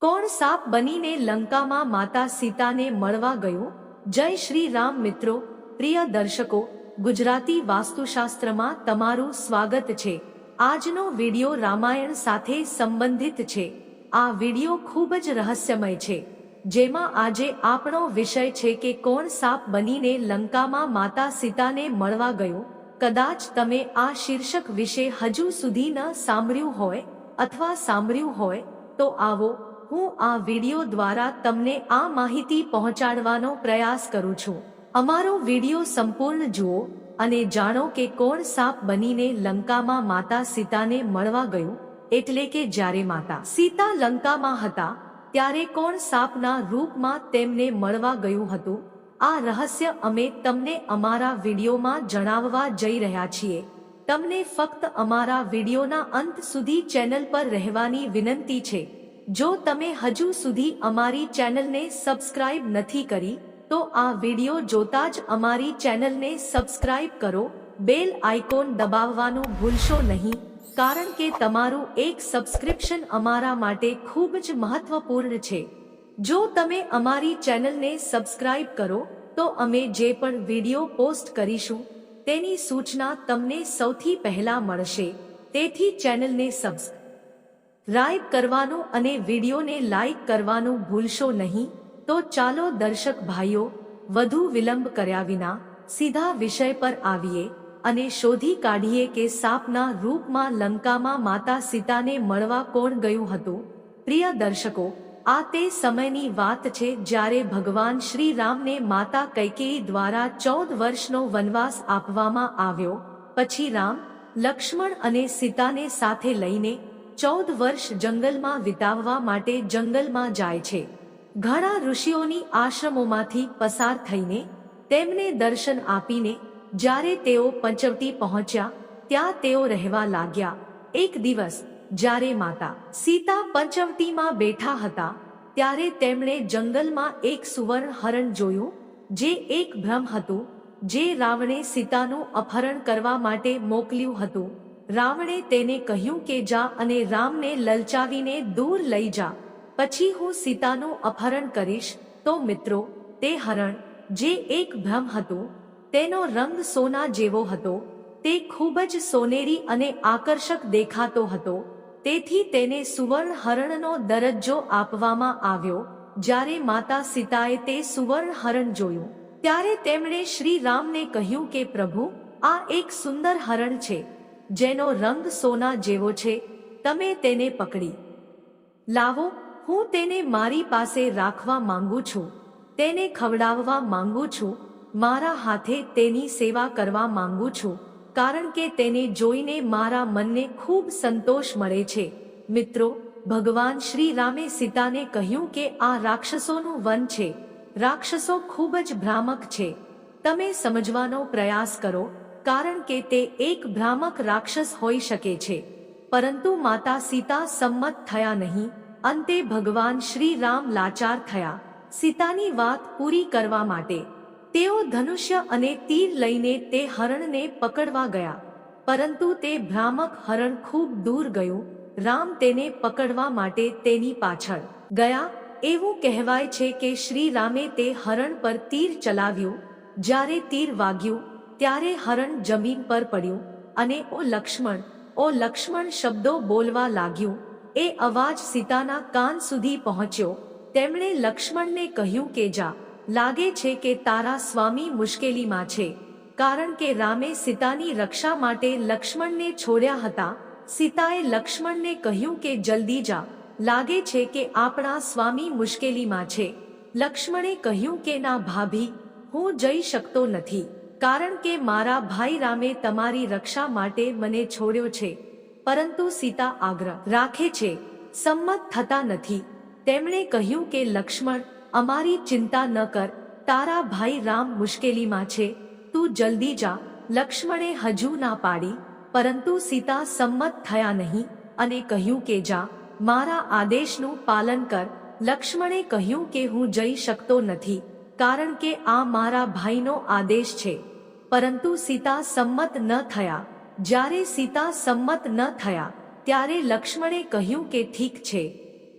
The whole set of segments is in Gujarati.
કોણ સાપ બનીને લંકામાં માતા સીતાને મળવા ગયો? જય શ્રી રામ મિત્રો, પ્રિય દર્શકો, ગુજરાતી વાસ્તુશાસ્ત્રમાં તમારું સ્વાગત છે. આજનો વિડિયો રામાયણ સાથે સંબંધિત છે. આ વિડિયો ખૂબ જ રહસ્યમય છે. જેમાં આજે આપણો વિષય છે કે કોણ સાપ બનીને લંકામાં માતા સીતાને મળવા ગયો? કદાચ તમે આ શીર્ષક વિશે હજુ સુધી ન સાંભળ્યું હોય અથવા સાંભળ્યું હોય તો આવો હું આ વિડિયો દ્વારા તમને આ માહિતી પહોંચાડવાનો પ્રયાસ કરું છું. અમારો વિડિયો સંપૂર્ણ જુઓ અને જાણો કે કોણ સાપ બનીને લંકામાં માતા સીતાને મળવા ગયું, એટલે કે જ્યારે માતા સીતા લંકામાં હતા, ત્યારે કોણ સાપના રૂપમાં તેમને મળવા ગયું હતું? આ રહસ્ય અમે તમને અમારા વિડીયોમાં જણાવવા જઈ રહ્યા છીએ. તમને ફક્ત અમારા વિડીયોના અંત સુધી ચેનલ પર રહેવાની વિનંતી છે. જો તમે હજુ સુધી અમારી ચેનલને સબસ્ક્રાઇબ નથી કરી, તો આ વીડિયો જોતા જ અમારી ચેનલને સબસ્ક્રાઇબ કરો, બેલ આઇકોન દબાવવાનું ભૂલશો નહીં, કારણ કે તમારું એક સબસ્ક્રિપ્શન અમારા માટે ખૂબ જ મહત્વપૂર્ણ છે. જો તમે અમારી ચેનલને સબસ્ક્રાઇબ કરો, તો અમે જે પણ વીડિયો પોસ્ટ કરીશું, તેની સૂચના તમને સૌથી પહેલા મળશે. તેથી ચેનલને સબસ્ક્રાઇબ કરવાનું અને વિડીયોને લાઈક કરવાનું ભૂલશો નહીં? તો ચાલો દર્શક ભાઈઓ, વધુ વિલંબ કર્યા વિના સીધા વિષય પર આવીએ અને શોધી કાઢીએ કે સાપના રૂપમાં લંકામાં માતા સીતાને મળવા કોણ ગયું હતું? પ્રિય દર્શકો, આ તે સમયની વાત છે જ્યારે ભગવાન શ્રી રામને માતા કૈકેયી દ્વારા ચૌદ વર્ષનો વનવાસ આપવામાં આવ્યો. પછી રામ, લક્ષ્મણ અને સીતાને સાથે લઈને ચૌદ વર્ષ જંગલમાં વિતાવવા માટે જંગલમાં જાય છે. ઘણા ઋષિઓની આશ્રમોમાંથી પસાર થઈને તેમને દર્શન આપીને જ્યારે તેઓ પંચવટી પહોંચ્યા, ત્યાં તેઓ રહેવા લાગ્યા. એક દિવસ, જ્યારે માતા સીતા પંચવટીમાં બેઠા હતા, ત્યારે તેમણે જંગલમાં એક સુવર્ણ હરણ જોયું, જે એક ભ્રમ હતું, જે રાવણે સીતાનું અપહરણ કરવા માટે મોકલ્યું હતું. રાવણે તેને કહ્યું કે જા અને રામને લલચાવીને દૂર લઈ જા. પછી હું સીતાનું અપહરણ કરીશ. તો મિત્રો, તે હરણ, જે એક ભ્રમ હતું, તેનો રંગ સોના જેવો હતો, તે ખૂબ જ સોનેરી અને આકર્ષક દેખાતો હતો, તેથી તેને સુવર્ણ હરણનો દરજ્જો આપવામાં આવ્યો, જ્યારે માતા સીતાએ તે સુવર્ણ હરણ જોયું. ત્યારે તેમણે શ્રી રામને કહ્યું કે પ્રભુ, આ એક સુંદર હરણ છે. જેનો રંગ સોના જેવો છે, તમે તેને પકડી. લાવો, હું તેને મારી પાસે રાખવા માંગુ છું, તેને ખવડાવવા માંગુ છું, મારા હાથે તેની સેવા કરવા માંગુ છું, કારણ કે તેને જોઈને મારા મનને ખૂબ સંતોષ મળે છે. મિત્રો, ભગવાન શ્રી રામે સીતાને કહ્યું કે આ રાક્ષસોનું વન છે. રાક્ષસો ખૂબ જ ભ્રામક છે. તમે સમજવાનો પ્રયાસ કરો. કારણ કે તે એક ભ્રામક રાક્ષસ હોઈ શકે છે. પરંતુ માતા સીતા સંમત થયા નહીં. અંતે ભગવાન શ્રી રામ લાચાર થયા. સીતાની વાત પૂરી કરવા માટે. તેઓ ધનુષ્ય અને તીર લઈને તે હરણને પકડવા ગયા. પરંતુ તે ભ્રામક હરણ ખૂબ દૂર ગયું. રામ તેને પકડવા માટે તેની પાછળ ગયા. એવું કહેવાય છે કે શ્રી રામે તે હરણ પર તીર ચલાવ્યું. જ્યારે તીર વાગ્યું ત્યારે હરણ જમીન પર પડ્યું અને ઓ લક્ષ્મણ ઓ લક્ષ્મણ શબ્દો બોલવા લાગ્યું. એ અવાજ સીતાના કાન સુધી પહોંચ્યો. તેમણે લક્ષ્મણને કહ્યું કે જા, લાગે છે કે તારા સ્વામી મુશ્કેલીમાં છે. કારણ કે રામે સીતાની રક્ષા માટે લક્ષ્મણને છોડ્યા હતા. સીતાએ લક્ષ્મણને કહ્યું કે જલ્દી જા, લાગે છે કે આપણા સ્વામી મુશ્કેલીમાં છે. લક્ષ્મણે કહ્યું કે ના ભાભી, હું જઈ શકતો નથી. કારણ કે મારા ભાઈ રામે તમારી રક્ષા માટે મને છોડ્યો છે, પરંતુ સીતા આગ્રહ રાખે છે, સંમત થતા નથી. તેમણે કહ્યું કે લક્ષ્મણ, અમારી ચિંતા ન કર, તારા ભાઈ રામ મુશ્કેલીમાં છે, તું જલ્દી જા. લક્ષ્મણે હજુ ના પાડી, પરંતુ સીતા સંમત થયા નહીં અને કહ્યું કે જા. મારા આદેશનું પાલન કર. લક્ષ્મણે કહ્યું કે હું જઈ શકતો નથી. કારણ કે આ મારા ભાઈનો આદેશ છે. પરંતુ સીતા સંમત ન થયા. જ્યારે સીતા સંમત ન થયા, ત્યારે લક્ષ્મણે કહ્યું કે ઠીક છે.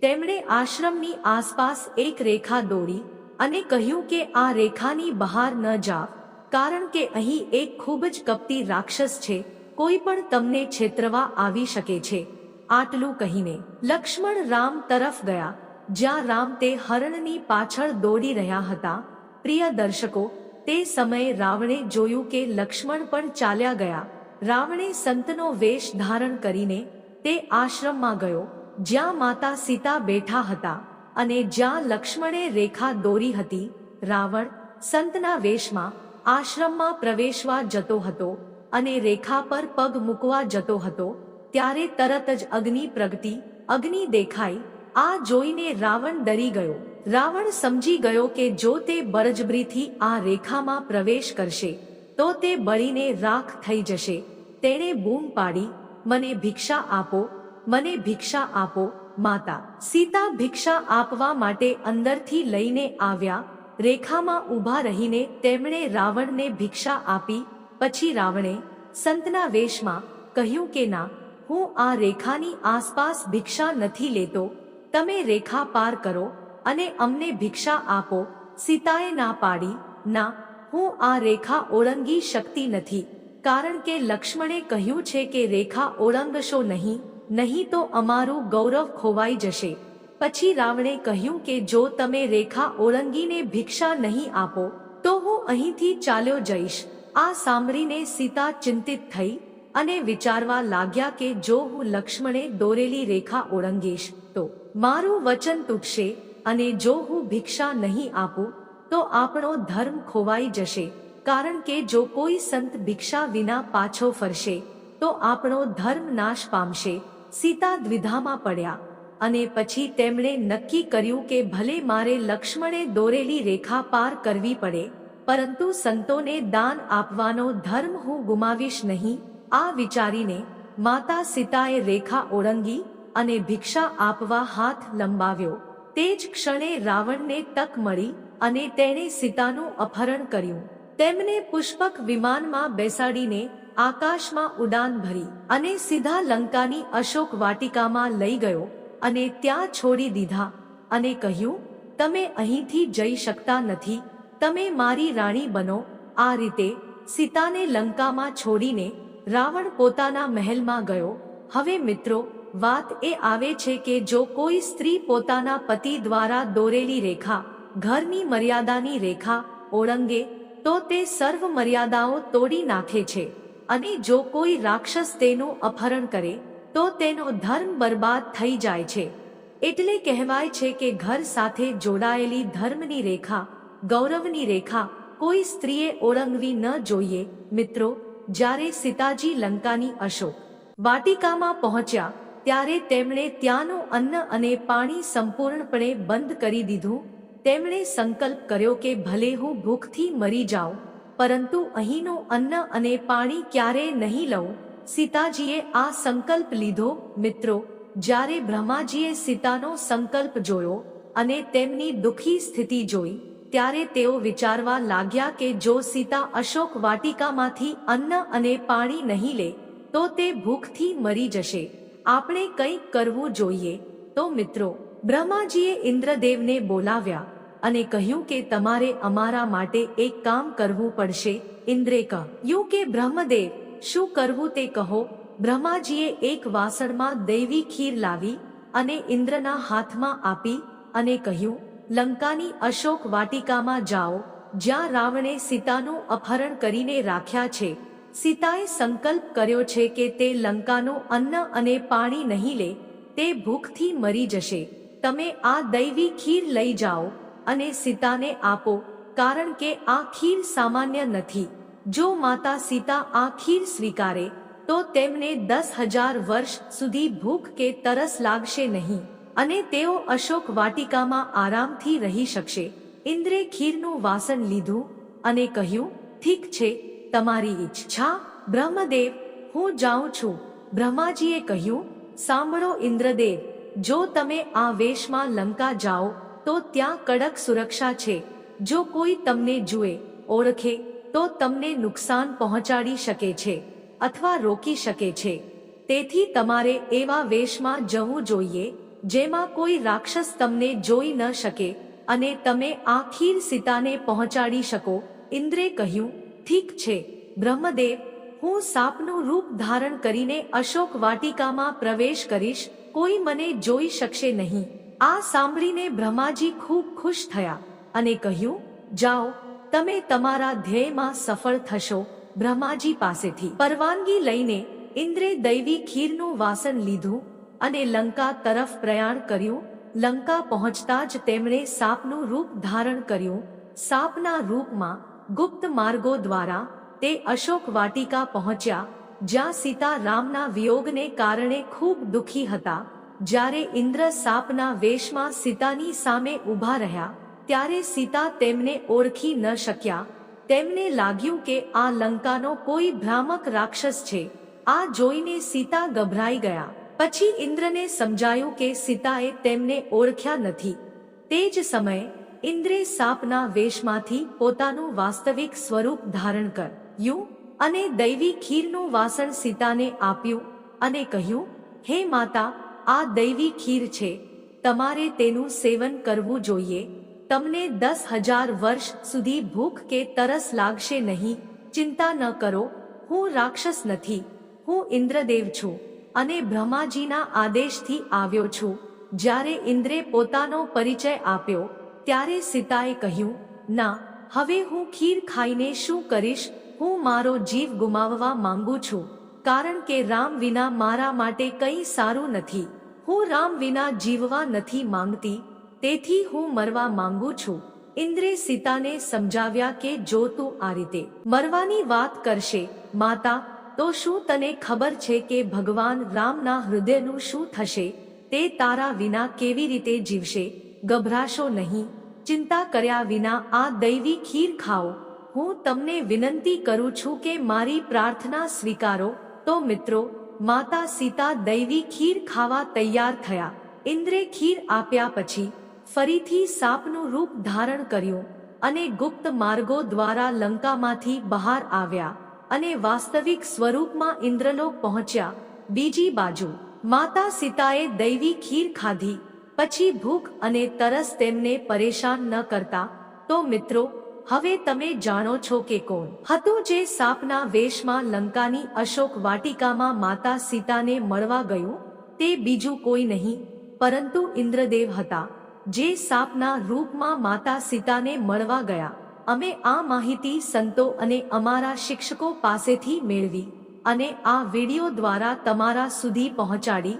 તેમણે આશ્રમની આસપાસ એક રેખા દોડી અને કહ્યું કે આ રેખાની બહાર ન જા. કારણ કે અહીં એક ખૂબ જ કપટી રાક્ષસ છે, કોઈ પણ તમને છેતરવા આવી શકે છે. આટલું કહીને લક્ષ્મણ રામ તરફ ગયા. જ્યાં રામ તે હરણની પાછળ દોડી રહ્યા હતા. પ્રિય દર્શકો, તે સમયે રાવણે જોયું કે લક્ષ્મણ પણ ચાલ્યા ગયા. રાવણે સંતનો વેશ ધારણ કરીને તે આશ્રમમાં ગયો, જ્યાં માતા સીતા બેઠા હતા અને જ્યાં લક્ષ્મણે રેખા દોરી હતી. રાવણ સંતના વેશમાં આશ્રમમાં પ્રવેશવા જતો હતો અને રેખા પર પગ મૂકવા જતો હતો, ત્યારે તરત જ અગ્નિ પ્રગટી અગ્નિ દેખાઈ આ જોઈને રાવણ ડરી ગયો. રાવણ સમજી ગયો કે જો તે બળજબરીથી આ રેખામાં પ્રવેશ કરશે, તો તે બળીને રાખ થઈ જશે. તેણે બૂમ પાડી, મને ભિક્ષા આપો, મને ભિક્ષા આપો, માતા. સીતા ભિક્ષા આપવા માટે અંદરથી લઈને આવ્યા, રેખામાં ઊભા રહીને તેમણે રાવણને ભિક્ષા આપી. પછી રાવણે સંતના વેશમાં કહ્યું કે, ના, હું આ રેખાની આસપાસ ભિક્ષા નથી લેતો તમે રેખા પાર કરો અને અમને ભિક્ષા આપો, સીતાએ ના પાડી, ના, હું આ રેખા ઓળંગી શકતી નથી, કારણ કે લક્ષ્મણે કહ્યું છે કે રેખા ઓળંગશો નહીં નહીં તો અમારું ગૌરવ ખોવાઈ જશે. પછી રાવણે કહ્યું કે જો તમે રેખા ઓળંગીને ભિક્ષા નહીં આપો, તો હું અહીંથી ચાલ્યો જઈશ. આ સાંભળીને સીતા ચિંતિત થઈ અને વિચારવા લાગ્યા કે જો હું લક્ષ્મણે દોરેલી રેખા ઓળંગીશ, તો મારું વચન તૂટશે અને જો હું ભિક્ષા નહીં આપું, તો આપણો ધર્મ ખોવાઈ જશે. કારણ કે જો કોઈ સંત ભિક્ષા વિના પાછો ફરશે, તો આપણો ધર્મ નાશ પામશે. સીતા દ્વિધામાં પડ્યા અને પછી તેમણે નક્કી કર્યું કે ભલે મારે લક્ષ્મણે દોરેલી રેખા પાર કરવી પડે, પરંતુ સંતોને દાન આપવાનો ધર્મ હું ગુમાવીશ નહીં. આ વિચારીને માતા સીતાએ રેખા ઓળંગી અને ભિક્ષા આપવા હાથ લંબાવ્યો. તે જ ક્ષણે રાવણને તક મળી અને તેણે સીતાનું અપહરણ કર્યું. તેમને પુષ્પક વિમાનમાં બેસાડીને આકાશમાં ઉડાન ભરી અને સીધા લંકાની અશોક વાટિકામાં લઈ ગયો અને ત્યાં છોડી દીધા અને કહ્યું, તમે અહીંથી જઈ શકતા નથી. તમે મારી રાણી બનો. આ રીતે સીતાને લંકામાં છોડીને રાવણ પોતાના મહેલમાં ગયો. હવે મિત્રો, વાત એ આવે છે કે જો કોઈ સ્ત્રી પોતાના પતિ દ્વારા દોરેલી રેખા, ઘરની મર્યાદાની રેખા ઓળંગે, તો તે સર્વ મર્યાદાઓ તોડી નાખે છે. અને જો કોઈ રાક્ષસ તેનું અપહરણ કરે, તો તેનો ધર્મ બરબાદ થઈ જાય છે. એટલે કહેવાય છે કે ઘર સાથે જોડાયેલી ધર્મની રેખા, ગૌરવની રેખા કોઈ સ્ત્રીએ ઓળંગવી ન જોઈએ. મિત્રો જ્યારે સીતાજી લંકાની અશોક વાટિકામાં પહોંચ્યા, ત્યારે તેમણે ત્યાંનું અન્ન અને પાણી સંપૂર્ણપણે બંધ કરી દીધું. તેમણે સંકલ્પ કર્યો કે ભલે હું ભૂખથી મરી જાઉં, પરંતુ અહીંનું અન્ન અને પાણી ક્યારેય નહીં લઉં. સીતાજીએ આ સંકલ્પ લીધો. મિત્રો, જ્યારે બ્રહ્માજીએ સીતાનો સંકલ્પ જોયો અને તેમની દુઃખી સ્થિતિ જોઈ ત્યારે તેઓ વિચારવા લાગ્યા કે જો સીતા અશોક વાટિકામાંથી અન્ન અને પાણી નહીં લે, તો તે ભૂખથી મરી જશે. આપણે કંઈક કરવું જોઈએ. તો મિત્રો, બ્રહ્માજીએ ઇન્દ્રદેવને બોલાવ્યા અને કહ્યું કે તમારે અમારા માટે એક કામ કરવું પડશે. ઇન્દ્રે કહ્યું કે બ્રહ્મદેવ, શું કરવું તે કહો. બ્રહ્માજીએ એક વાસણમાં દૈવી ખીર લાવી અને ઇન્દ્રના હાથમાં આપી અને કહ્યું લંકાની અશોક વાટિકામાં જાઓ, જ્યાં રાવણે સીતાનું અપહરણ કરીને રાખ્યા છે. સીતાએ સંકલ્પ કર્યો છે કે તે લંકાનું અન્ન અને પાણી નહીં લે, તે ભૂખથી મરી જશે. તમે આ દૈવી ખીર લઈ જાઓ અને સીતાને આપો, કારણ કે આ ખીર સામાન્ય નથી. જો માતા સીતા આ ખીર સ્વીકારે, તો તેમને દસ હજાર વર્ષ સુધી ભૂખ કે તરસ લાગશે નહીં. અને તેઓ અશોક વાટિકામાં આરામથી રહી શકશે. ઇન્દ્રે ખીરનું વાસણ લીધું અને કહ્યું, ઠીક છે, તમારી ઈચ્છા. બ્રહ્મદેવ, હું જાઉં છું. બ્રહ્માજીએ કહ્યું, સાંભળો ઇન્દ્રદેવ, જો તમે આ વેશમાં લંકા જાઓ, તો ત્યાં કડક સુરક્ષા છે. જો કોઈ તમને જુએ, ઓળખે, તો તમને નુકસાન પહોંચાડી શકે છે અથવા રોકી શકે છે. તેથી તમારે એવા વેશમાં જવું જોઈએ જેમાં કોઈ રાક્ષસ તમને જોઈ ન શકે અને તમે આ ખીર સીતાને પહોંચાડી શકો. ઇન્દ્રે કહ્યું, ઠીક છે, બ્રહ્મદેવ, હું સાપનું રૂપ ધારણ કરીને અશોક વાટિકામાં પ્રવેશ કરીશ, કોઈ મને જોઈ શકશે નહીં. આ સાંભળીને બ્રહ્માજી ખૂબ ખુશ થયા અને કહ્યું, જાઓ, તમે તમારા ધ્યેયમાં સફળ થશો. બ્રહ્માજી પાસેથી પરવાનગી લઈને ઇન્દ્રે દૈવી ખીરનું વાસન લીધું અને લંકા તરફ પ્રયાણ કર્યું. લંકા પહોંચતા જ તેમણે સાપનું રૂપ ધારણ કર્યું. સાપના રૂપમાં ગુપ્ત માર્ગો દ્વારા તે અશોક વાટિકા પહોંચ્યા, જ્યાં સીતા રામના વિયોગને કારણે ખૂબ દુઃખી હતા. જ્યારે ઇન્દ્ર સાપના વેશમાં સીતાની સામે ઊભા રહ્યા, ત્યારે સીતા તેમને ઓળખી ન શક્યા. તેમને લાગ્યું કે આ લંકાનો કોઈ ભ્રામક રાક્ષસ છે. આ જોઈને સીતા ગભરાઈ ગયા. પછી ઇન્દ્રને સમજાયું કે સીતાએ તેમને ઓળખ્યા નથી. તે જ સમયે, ઇન્દ્રે સાપના વેશમાંથી પોતાનું વાસ્તવિક સ્વરૂપ ધારણ કર્યું અને દૈવી ખીરનું વાસણ સીતાને આપ્યું, અને કહ્યું, હે માતા, આ દૈવી ખીર છે. તમારે તેનું સેવન કરવું જોઈએ. તમને દસ હજાર વર્ષ સુધી ભૂખ કે તરસ લાગશે નહીં. ચિંતા ન કરો. હું રાક્ષસ નથી. હું ઇન્દ્રદેવ છું. અને બ્રહ્માજીના આદેશથી આવ્યો છું. જ્યારે ઇન્દ્રે પોતાનો પરિચય આપ્યો, ત્યારે સીતાએ કહ્યું, ના, હવે હું ખીર ખાઈને શું કરીશ? હું મારો જીવ ગુમાવવા માંગુ છું. કારણ કે રામ વિના મારા માટે કંઈ સારું નથી. હું રામ વિના જીવવા નથી માંગતી. તેથી હું મરવા માંગુ છું. ઇન્દ્રે સીતાને સમજાવ્યા કે જો તું આ રીતે મરવાની વાત કરશે, માતા તો શું તને ખબર છે કે ભગવાન રામના હૃદયનું શું થશે? તે તારા વિના કેવી રીતે જીવશે? ગભરાશો નહીં. ચિંતા કર્યા વિના આ દૈવી ખીર ખાઓ. હું તમને વિનંતી કરું છું કે મારી પ્રાર્થના સ્વીકારો. તો મિત્રો, માતા સીતા દૈવી ખીર ખાવા તૈયાર થયા. ઇન્દ્રે ખીર આપ્યા પછી ફરીથી સાપનું રૂપ ધારણ કર્યું અને ગુપ્ત માર્ગો દ્વારા લંકામાંથી બહાર આવ્યા. અને વાસ્તવિક સ્વરૂપમાં ઇન્દ્રલોક પહોંચ્યા. બીજી બાજુ, માતા સીતાએ દૈવી ખીર ખાધી, પછી ભૂખ અને તરસ તેમને પરેશાન ન કરતા. તો મિત્રો, હવે તમે જાણો છો કે કોણ હતું જે સાપના વેશમાં લંકાની અશોક વાટિકામાં માતા સીતાને મળવા ગયું? તે બીજું કોઈ નહીં, પરંતુ ઇન્દ્રદેવ હતા, જે સાપના રૂપમાં માતા સીતાને મળવા ગયા. અમે આ માહિતી સંતો અને અમારા શિક્ષકો પાસેથી મેળવી અને આ વિડિયો દ્વારા તમારા સુધી પહોંચાડી.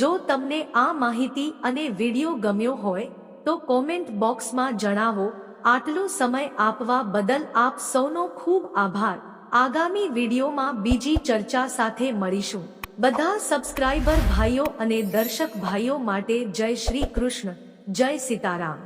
જો તમને આ માહિતી અને વિડિયો ગમ્યો હોય, તો કોમેન્ટ બોક્સમાં જણાવો. આટલો સમય આપવા બદલ આપ સૌનો ખૂબ આભાર. આગામી વિડીયોમાં બીજી ચર્ચા સાથે મળીશું. બધા સબસ્ક્રાઇબર ભાઈઓ અને દર્શક ભાઈઓ માટે જય શ્રી કૃષ્ણ. જય સીતારામ.